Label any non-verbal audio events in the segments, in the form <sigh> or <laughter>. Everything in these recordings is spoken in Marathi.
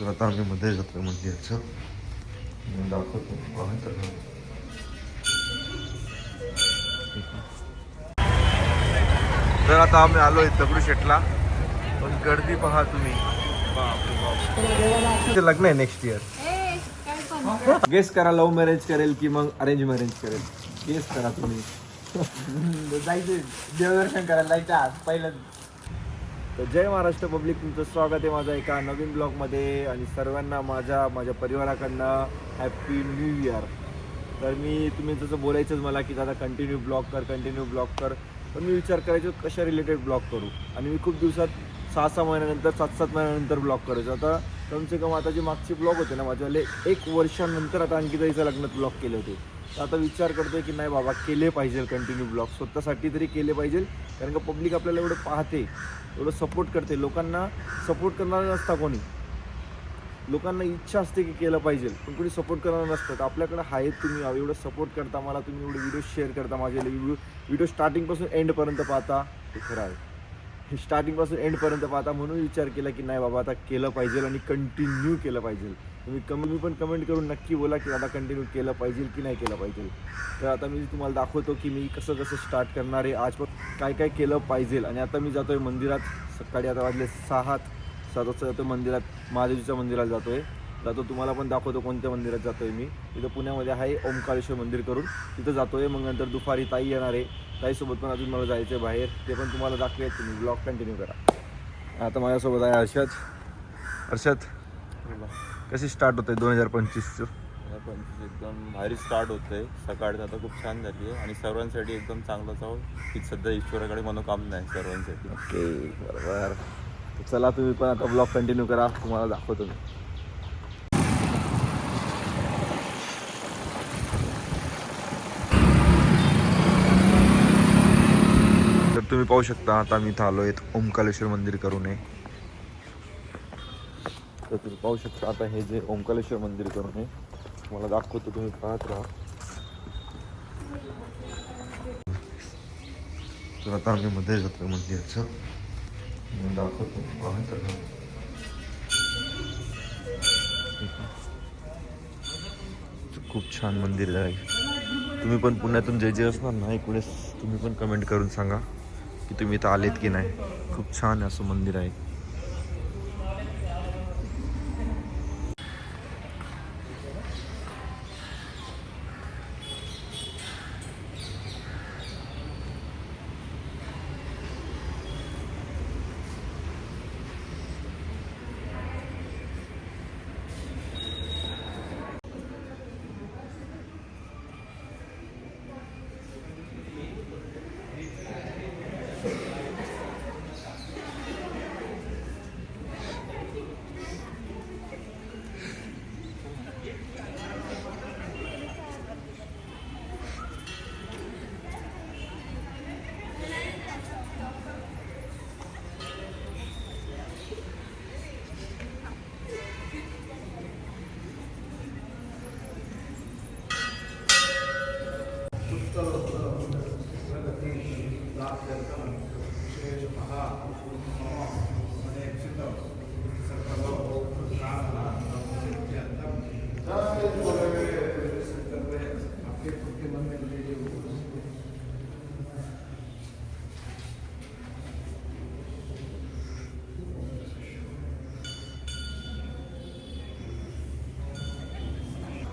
तर आता आम्ही मध्ये जातोय मंदिराचं मी दाखवतो. तर आता आम्ही आलोय दगडू शेटला. पण गर्दी पहा तुम्ही. बापरे बाप. लग्न आहे नेक्स्ट इयर ए, काय पण गेस करा लव्ह मॅरेज करेल की मग अरेंज मॅरेज करेल. गेस करा तुम्ही. <laughs> जायचं. देवदर्शन करायला जायचं आज पहिलं तर जय महाराष्ट्र पब्लिक तुमचं स्वागत आहे माझ्या एका नवीन ब्लॉगमध्ये आणि सर्वांना माझ्या माझ्या परिवाराकडनं हॅपी न्यू इयर तर मी तुम्ही जसं बोलायचंच मला की दादा कंटिन्यू ब्लॉग कर कंटिन्यू ब्लॉग कर पण मी विचार करायचो कशा रिलेटेड ब्लॉग करू? आणि मी खूप दिवसात सहा सहा महिन्यानंतर सात सात महिन्यानंतर ब्लॉग करायचो. आता कमसे कम आता जे मागचे ब्लॉग होते ना माझ्यावाले एक वर्षानंतर आता आणखी तरीचं लग्नात ब्लॉग केले होते. तर आता विचार करतोय की नाही बाबा केले पाहिजे कंटिन्यू ब्लॉग स्वतःसाठी तरी केले पाहिजे. कारण का पब्लिक आपल्याला एवढं पाहते एवढं सपोर्ट करते. लोकांना सपोर्ट करणारा नसता कोणी. लोकांना इच्छा असते की केलं पाहिजे पण कोणी सपोर्ट करणार नसतं. तर आपल्याकडे आहेत तुम्ही एवढं सपोर्ट करता मला तुम्ही एवढे व्हिडिओ शेअर करता माझे व्हिडिओ व्हिडिओ स्टार्टिंगपासून एंडपर्यंत पाहता. ते खरं आहे. हे स्टार्टिंगपासून एंडपर्यंत पाहता म्हणून विचार केला की नाही बाबा आता केलं पाहिजे आणि कंटिन्यू केलं पाहिजे. तुम्ही कमी पण कमेंट करून नक्की बोला की दादा कंटिन्यू केलं पाहिजे की नाही केलं पाहिजे. तर आता मी तुम्हाला दाखवतो की मी कसं कसं स्टार्ट करणार आहे. आज पण काय काय केलं पाहिजे. आणि आता मी जातोय मंदिरात. सकाळी आता वाजले सहा सात वाजता जातोय मंदिरात. महादेवीच्या मंदिरात जातोय. जातो तुम्हाला पण दाखवतो कोणत्या मंदिरात जातोय मी. इथं पुण्यामध्ये आहे ओंकारेश्वर मंदिर करून. तिथं जातोय. मग नंतर दुपारी ताई येणार आहे. ताईसोबत पण अजून मला जायचं आहे बाहेर. ते पण तुम्हाला दाखवेल. तुम्ही ब्लॉग कंटिन्यू करा. आता माझ्यासोबत आहे हर्षद. हर्षद. कशी स्टार्ट होते दोन हजार पंचवीसचं पंचवीस एकदम भारी स्टार्ट होतंय सकाळचं आता खूप छान झाली आहे. आणि सर्वांसाठी एकदम चांगलं जाऊन की सध्या ईश्वराकडे मनोकामना आहे सर्वांसाठी. ओके बरोबर. चला तुम्ही पण आता ब्लॉग कंटिन्यू करा. तुम्हाला दाखवतो मी. तर तुम्ही पाहू शकता आता आम्ही इथं आलोय ओमकालेश्वर मंदिर करून आहे. तर तुम्ही पाहू शकता आता हे जे ओंकालेश्वर मंदिर करून आहे तुम्हाला दाखवतो तुम्ही पाहत राहा. तर आता आम्ही मध्ये जातो मंदिराचं मी दाखवतो पाहत राहा. खूप छान मंदिर आहे. तुम्ही पण पुण्यातून जे जे असणार ना इकडे तुम्ही पण कमेंट करून सांगा की तुम्ही इथं आलेत की नाही. खूप छान असं मंदिर आहे.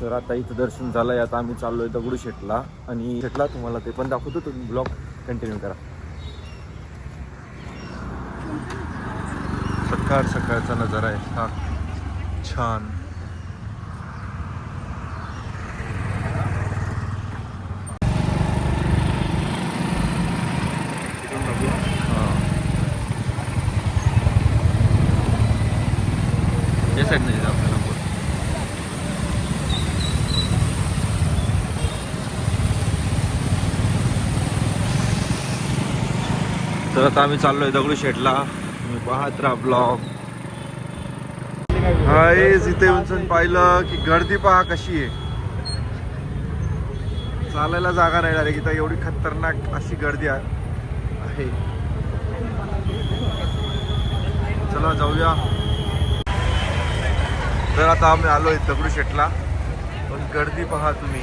तर आता इथं दर्शन झालंय आता आम्ही चाललोय दगडू शेटला. आणि शेटला तुम्हाला ते पण दाखवतो तुम्ही ब्लॉग कंटिन्यू करा. सकाळ सकाळचा नजारा आहे. हा छान. हा. या साईडने जायचं आपल्याला पुढं. तर आता आम्ही चाललोय दगडू शेटला. पाहत राहा ब्लॉग. हाय इथे उंचून पाहिलं की गर्दी पहा कशी आहे. चालायला जागा नाही डायरेक्ट इथं एवढी खतरनाक अशी गर्दी आहे. चला जाऊया. तर आता आम्ही आलोय दगडूशेठला पण गर्दी पहा तुम्ही.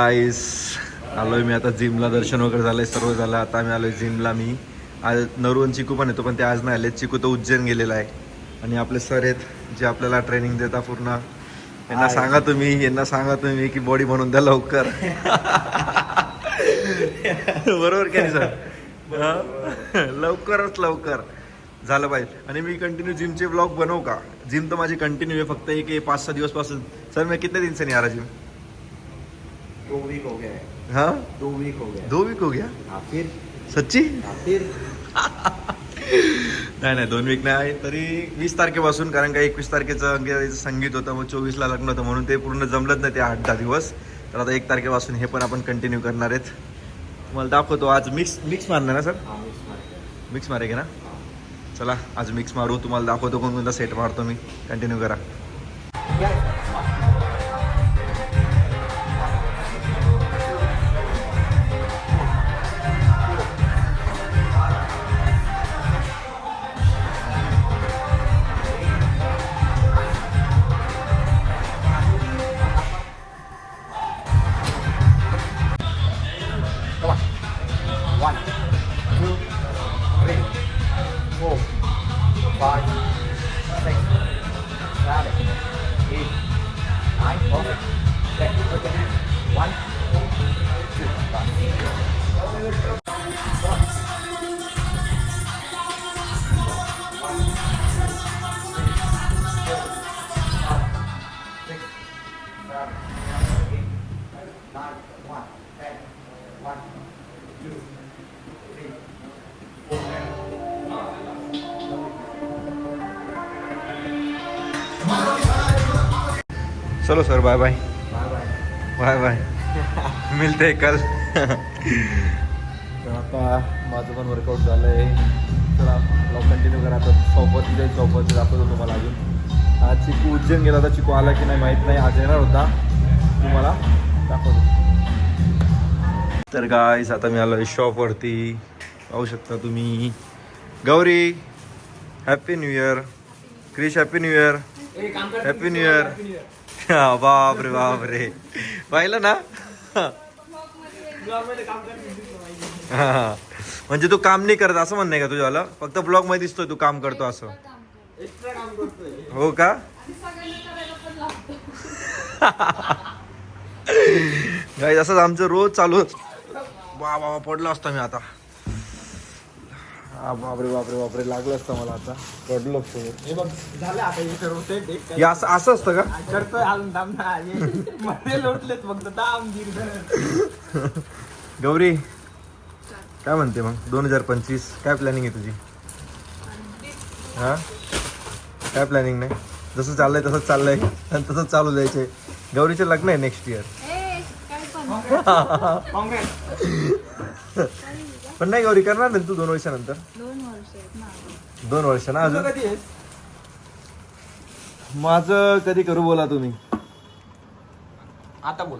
आईस आलोय मी आता जिमला दर्शन वगैरे झालंय सर्व झालं. आता आम्ही आलोय जिमला मी. आज नरून चिकू पण येतो पण ते आज नाही आले चिकू तर उज्जैन गेलेला आहे. आणि आपले सर आहेत जे आपल्याला ट्रेनिंग देता पूर्ण. यांना सांगा तुम्ही यांना सांगा तुम्ही की बॉडी बनवून द्या लवकर. <laughs> बरोबर काय सर? लवकरच लवकर. झालं पाहिजे. आणि मी कंटिन्यू जिमचे ब्लॉग बनवू का? जिम तर माझी कंटिन्यू आहे फक्त एक पाच सहा दिवसपासून सर मैं कितने दिन से नहीं आ रहा जिम दो वीक हो गया है। हाँ? दो वीक हो गया दो वीक हो गया? हाँ फिर? सच्ची? हाँ फिर? <laughs> नाही नाही दोन वीक नाही तरी वीस तारखेपासून कारण का एकवीस तारखेचं संगीत होतं मग चोवीसला लग्न होतं म्हणून ते पूर्ण जमलंच नाही ते आठ दहा दिवस. तर आता एक तारखेपासून हे पण आपण कंटिन्यू करणार आहेत. तुम्हाला दाखवतो आज मिक्स मिक्स मारणार ना सर? हाँ मिक्स मार मारे ना? चला आज मिक्स मारू. तुम्हाला दाखवतो कोणकोणता सेट मारतो मी. कंटिन्यू करा. चलो sir bye bye bye bye मिलते कल. तर आता माझं पण वर्कआउट झालं आहे चला ब्लॉग कंटिन्यू करा. आता सोबत तिथे सोबत दाखवतो तुम्हाला अजून. आज चिकू उज्जैन गेला होता चिकू आला की नाही माहीत नाही. आज येणार होता. तुम्हाला दाखवतो. तर गाईस आता मी आलो शॉपवरती पाहू शकता तुम्ही. Gauri happy new year Krish happy new year happy new year बाप रे बाप रे पाहिलं ना? हा. म्हणजे तू काम नाही करत असं म्हणणं आहे का तुझ्याला फक्त ब्लॉगमध्ये दिसतोय तू काम करतो असं. हो का? गाईस <laughs> असंच आमचं रोज चालू वा वा पडलो असतो मी आता. बापरे बापरे बापरे लागलं असतं मला आता. पडलो. हे बघ झालं आता हे सर्व असं असं असतं का? करतोय दाममध्ये लोटलेत फक्त दाम गिर गौरी काय म्हणते मग? दोन हजार पंचवीस काय प्लॅनिंग आहे तुझी? हा? काय प्लॅनिंग नाही? जसं चाललंय तसंच चाललंय. आणि तसंच चालू द्यायचंय गौरीचे लग्न आहे नेक्स्ट इयर पण <laughs> काँग्रेस पण नाही गौरी करणार नाही तू दोन वर्षानंतर? दोन वर्ष आहेत ना. दोन वर्ष ना अजून? माझं कधी करू बोला तुम्ही. आता बोल.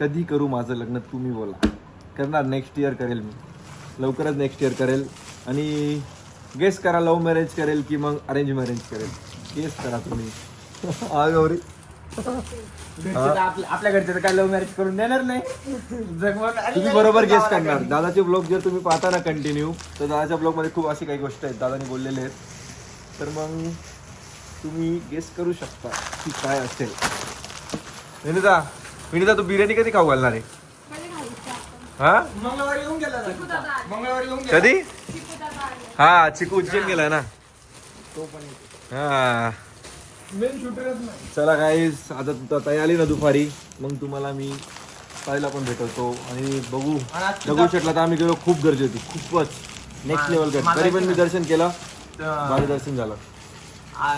कधी करू माझं लग्न तुम्ही बोला. करणार नेक्स्ट इयर करेल मी. लवकरच नेक्स्ट इयर करेल. आणि गेस करा लव्ह मॅरेज करेल की मग अरेंज मॅरेज करेल. गेस करा तुम्ही. <laughs> हा गौरी. घरचे तर आपल्या आपल्या घरचे तर काय लव्ह मॅरेज करून देणार नाही. तुम्ही बरोबर गेस करणार. दादाचे ब्लॉग जर तुम्ही पाहता ना कंटिन्यू तर दादाच्या ब्लॉगमध्ये खूप अशी काही गोष्ट आहेत. दादाने बोललेले आहेत. तर मग तुम्ही गेस करू शकता की काय असेल. विनिता विनिता तू बिर्याणी कधी खाऊ घालणार आहे? हा? मंगळवारी येऊन गेला. दादा. मंगळवारी येऊन गेला. कधी. हा चिकू उज्जैन गेलाय ना. तो पण येतो. हा. चला काय आता तू ताई आली ना दुपारी. मग तुम्हाला मी ताईला पण भेटवतो. आणि बघू. आणि आज दगडूशेठला तर आम्ही गेलो खूप गर्दी होती. खूपच. नेक्स्ट लेवल गर्दी. तरी पण मी दर्शन केलं. तर भारी दर्शन झालं. आ,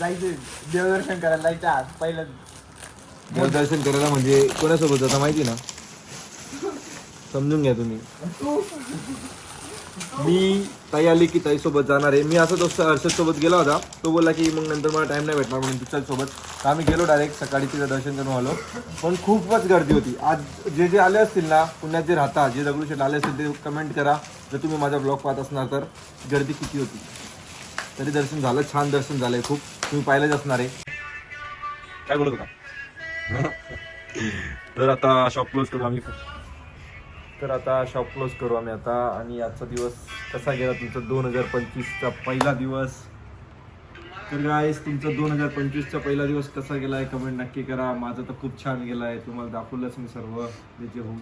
जायचं. देवदर्शन करायला जायचं आज पहिलं. देवदर्शन करायला म्हणजे कोणासोबत जाता माहिती ना? समजून घ्या तुम्ही. मी ताई आली की ताईसोबत जाणार आहे. मी असं दोस्त हर्षद सोबत गेला होता. तो बोलला की मग नंतर मला टाइम नाही भेटणार म्हणून तू सोबत. तर आम्ही गेलो डायरेक्ट सकाळी तिथं दर्शन करून आलो. पण खूपच गर्दी होती. आज जे जे आले असतील ना पुण्यात जे राहता जे दगडूशेठ आले असतील ते कमेंट करा. जर तुम्ही माझा ब्लॉग पाहत असणार तर गर्दी किती होती. तरी दर्शन झालं. छान दर्शन झालं खूप. तुम्ही पाहिलंच असणार आहे. काय बोलत होता? <laughs> तर आता शॉप क्लोज करू आम्ही. तर आता शॉप क्लोज करू आम्ही आता. आणि आजचा दिवस कसा गेला तुमचा? दोन हजार पंचवीसचा पहिला दिवस. तर गाईस तुमचा दोन हजार पंचवीसचा पहिला दिवस कसा गेला आहे कमेंट नक्की करा. माझा तर खूप छान गेला आहे तुम्हाला दाखवलंच मी सर्व. त्याचे होऊ.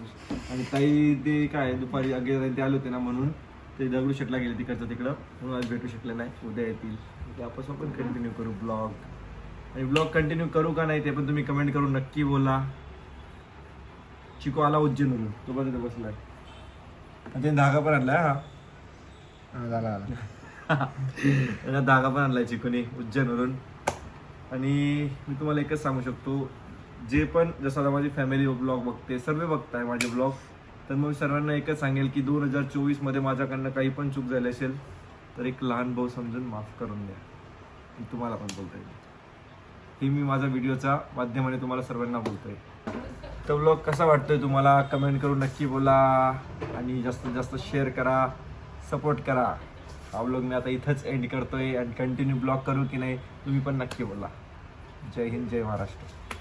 आणि ताई ते काय दुपारी अगे ते आले होते ना म्हणून. ते दगडूशेठला गेले तिकडचं तिकडं. म्हणून आज भेटू शकले नाही. उद्या येतील. त्यापासून पण कंटिन्यू करू ब्लॉग आणि ब्लॉग कंटिन्यू करू का नाही ते पण तुम्ही कमेंट करून नक्की बोला. चिको आला उज्जैनवरून तो तिथे बसलाय. आणि त्याने धागा पण आणलाय हा. झाला झाला. <laughs> त्याने धागा पण आणलाय चिकोने उज्जैनवरून आणि मी तुम्हाला एकच सांगू शकतो जे पण जसं आता माझी फॅमिली ब्लॉग बघते सर्व बघताय माझे ब्लॉग तर मग सर्वांना एकच सांगेल की दोन हजार चोवीसमध्ये माझ्याकडनं काही पण चूक झाली असेल तर एक लहान भाऊ समजून माफ करून द्या. मी तुम्हाला पण बोलतोय. हे मी माझा व्हिडिओच्या माध्यमाने तुम्हाला सर्वांना बोलतोय. तर ब्लॉग कसा वाटतोय तुम्हाला? कमेंट करून नक्की बोला आणि जास्तीत जास्त शेअर करा सपोर्ट करा. हा ब्लॉग मी आता इथंच एंड करतोय आणि कंटिन्यू ब्लॉग करू की नाही तुम्ही पण नक्की बोला. जय हिंद जय महाराष्ट्र.